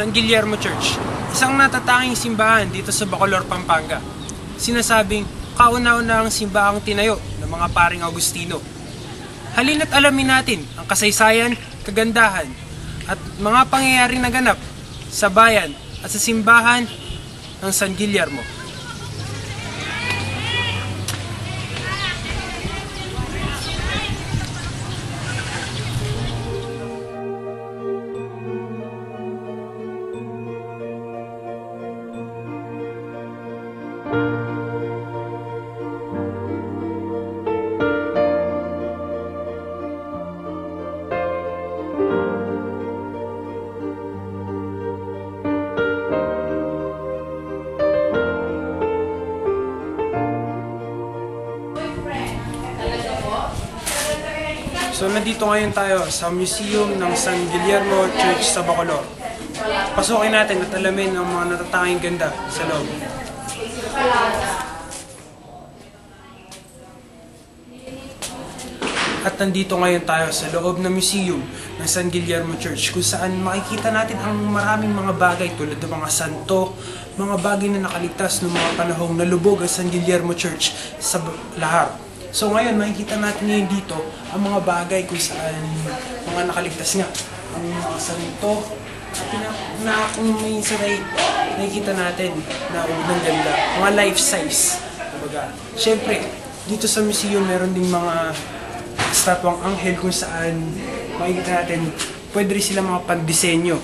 San Guillermo Church, isang natatanging simbahan dito sa Bacolor, Pampanga. Sinasabing kauna-unahang simbahang tinayo ng mga paring Agustino. Halina't alamin natin ang kasaysayan, kagandahan, at mga pangyayaring naganap sa bayan at sa simbahan ng San Guillermo. So nandito ngayon tayo sa Museum ng San Guillermo Church sa Bacolor. Pasukin natin at alamin ang mga natatanging ganda sa loob. At nandito ngayon tayo sa loob ng museum ng San Guillermo Church kung saan makikita natin ang maraming mga bagay tulad ng mga santo, mga bagay na nakaligtas noong mga panahong nalubog ang San Guillermo Church sa lahar. So ngayon makikita natin ngayon dito ang mga bagay kung saan mga nakaligtas nga. Ang mga santo, pina, na kung may saray, nakikita natin na ng ganda. Mga life size. Kumbaga, syempre, dito sa museum meron ding mga statwang anghel kung saan makikita natin pwede rin sila mga pandisenyo.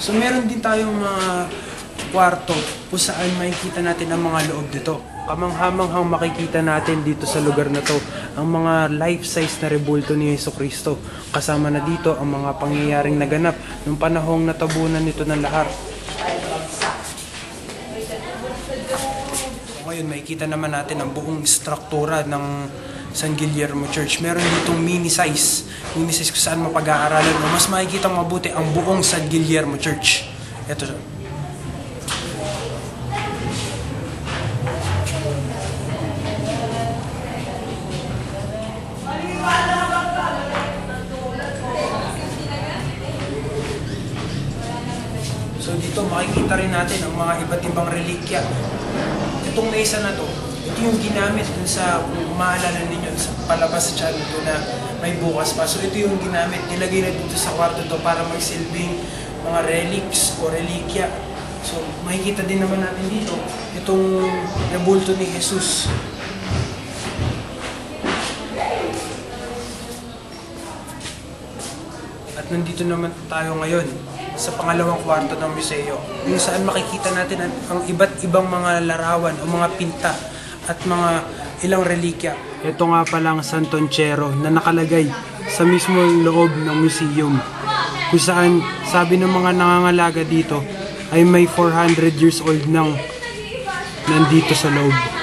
So meron din tayong mga kwarto kung saan makikita natin ang mga loob dito. Kamanghamanghang makikita natin dito sa lugar na to ang mga life-size na rebulto ni Yeso Kristo. Kasama na dito ang mga pangyayaring naganap nung panahong natabunan nito ng lahar. Ngayon, makikita naman natin ang buong struktura ng San Guillermo Church. Meron ditong mini size. Mini size kung saan mapag-aaralan mo. Mas makikita mabuti ang buong San Guillermo Church. Ito siya. Makikita rin natin ang mga iba't ibang relikya. Itong mesa na to, ito yung ginamit dun sa, kung maalala ninyo, sa palabas sa channel ko na may bukas pa. So ito yung ginamit, nilagay na dito sa kwarto to para magsilbing mga relics o relikya. So makikita din naman natin dito, itong rebulto ni Jesus. At nandito naman tayo ngayon sa pangalawang kwarto ng museo kung saan makikita natin ang, ang iba't ibang mga larawan o mga pinta at mga ilang relikya. Ito nga palang Santonchero na nakalagay sa mismong loob ng museum kung saan sabi ng mga nangangalaga dito ay may 400 years old nang nandito sa loob.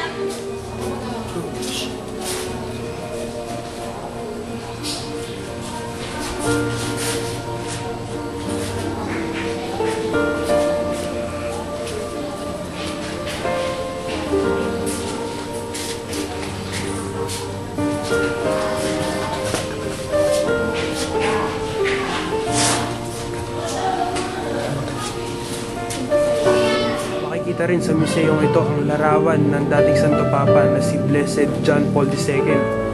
Makikita rin sa museong ito ang larawan ng dating Santo Papa na si Blessed John Paul II.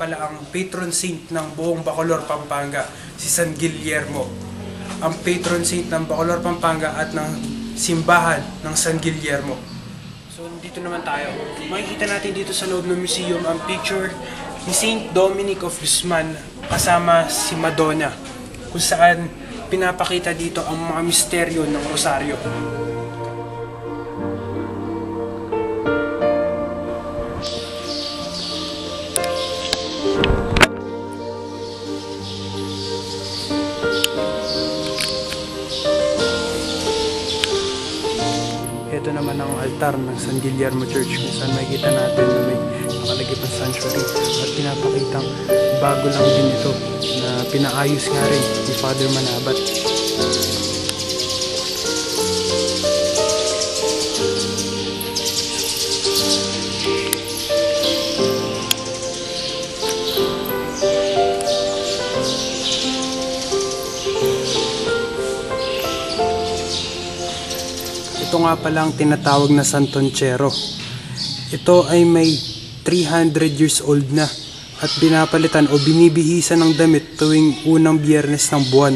Pala ang patron saint ng buong Bacolor, Pampanga, si San Guillermo. Ang patron saint ng Bacolor, Pampanga at ng simbahan ng San Guillermo. So, dito naman tayo. Makikita natin dito sa loob ng museum ang picture ni Saint Dominic of Guzman kasama si Madonna kung saan pinapakita dito ang mga misteryo ng Rosario. Altar ng San Guillermo Church kung saan makikita natin na may nakalagay pang sanctuary at pinapakitang bago lang din ito na pinaayos nga rin ni Father Manabat. Ito nga pala ang tinatawag na Santonchero. Ito ay may 300 years old na at binapalitan o binibihisan ng damit tuwing unang biyernes ng buwan.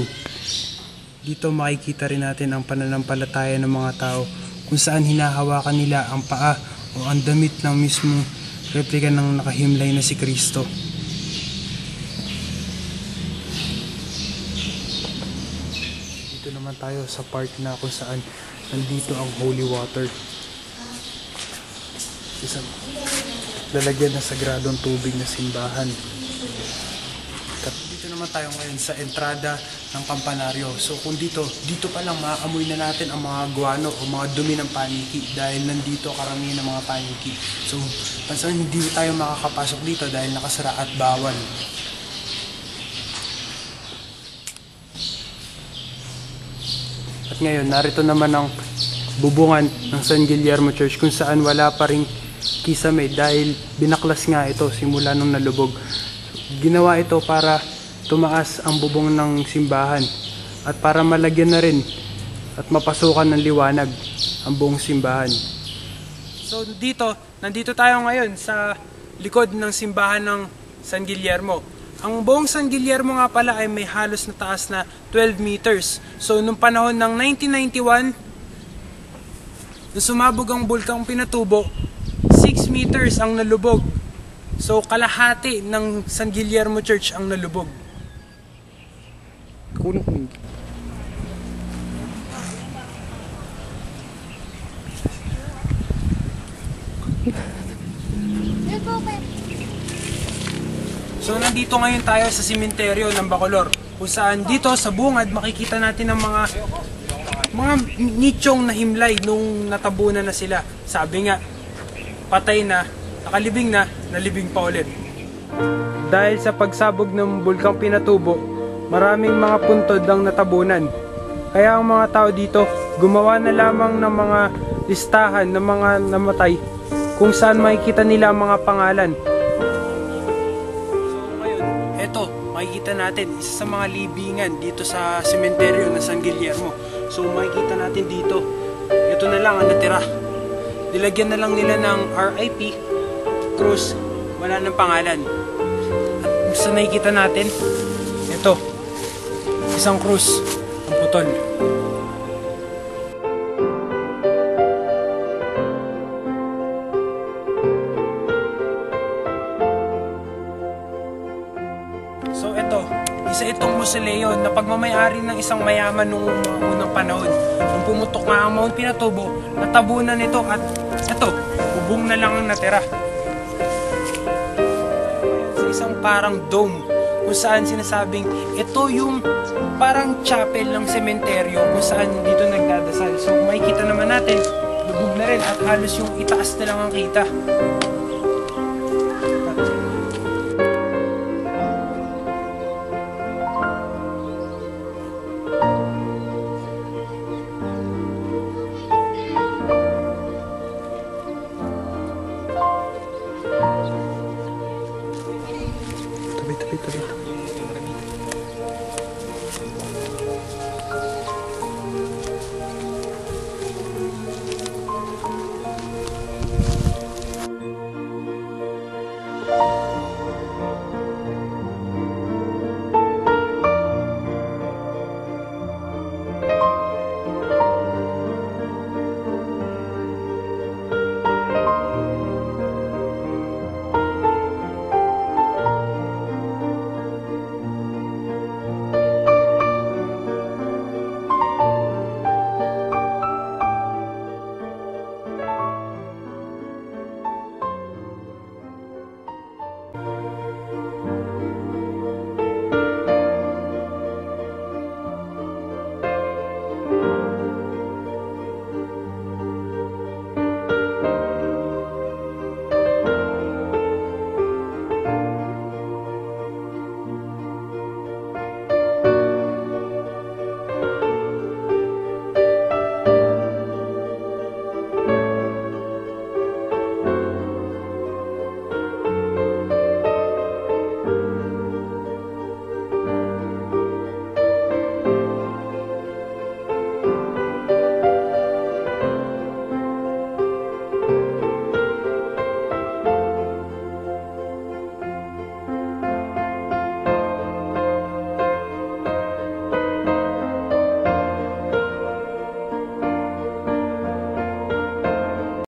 Dito makikita rin natin ang pananampalataya ng mga tao kung saan hinahawakan nila ang paa o ang damit ng mismong replika ng nakahimlay na si Kristo. Dito naman tayo sa part na kung saan nandito ang holy water. Isang lalagyan ng sagradong tubig na simbahan. Dito naman tayo ngayon sa entrada ng Kampanaryo. So kung dito, dito pa lang maaamoy na natin ang mga guano o mga dumi ng paniki dahil nandito karamihan ng mga paniki. So pansan hindi tayo makakapasok dito dahil nakasara at bawal. At ngayon, narito naman ang bubungan ng San Guillermo Church kung saan wala pa rin kisame dahil binaklas nga ito simula nung nalubog. Ginawa ito para tumaas ang bubong ng simbahan at para malagyan na rin at mapasukan ng liwanag ang buong simbahan. So dito, nandito tayo ngayon sa likod ng simbahan ng San Guillermo. Ang buong San Guillermo nga pala ay may halos na taas na 12 meters. So nung panahon ng 1991, nung sumabog ang bulkang Pinatubo, 6 meters ang nalubog. So kalahati ng San Guillermo Church ang nalubog. Kunin ko yun. So nandito ngayon tayo sa simenteryo ng Bacolor kung saan dito sa bungad makikita natin ang mga mga nichong na himlay nung natabunan na sila. Sabi nga, patay na, nakalibing na, nalibing pa ulit. Dahil sa pagsabog ng bulkang Pinatubo, maraming mga puntod ang natabunan. Kaya ang mga tao dito gumawa na lamang ng mga listahan ng mga namatay kung saan makikita nila ang mga pangalan natin isa sa mga libingan dito sa sementeryo na San Guillermo. So makikita natin dito, ito na lang ang natira. Nilagyan na lang nila ng RIP, cross, wala ng pangalan. At sa nakikita natin, ito, isang cross, ang putol. Isa itong musileo na pagmamayari ng isang mayaman noong unang panahon. Nung pumutok nga ang Mount Pinatubo, natabunan ito at ito, bubong na lang ang natira. Sa isang parang dome kung saan sinasabing ito yung parang chapel ng sementeryo kung saan dito nagdadasal. So makikita naman natin, lubog na rin at halos yung itaas na lang ang kita.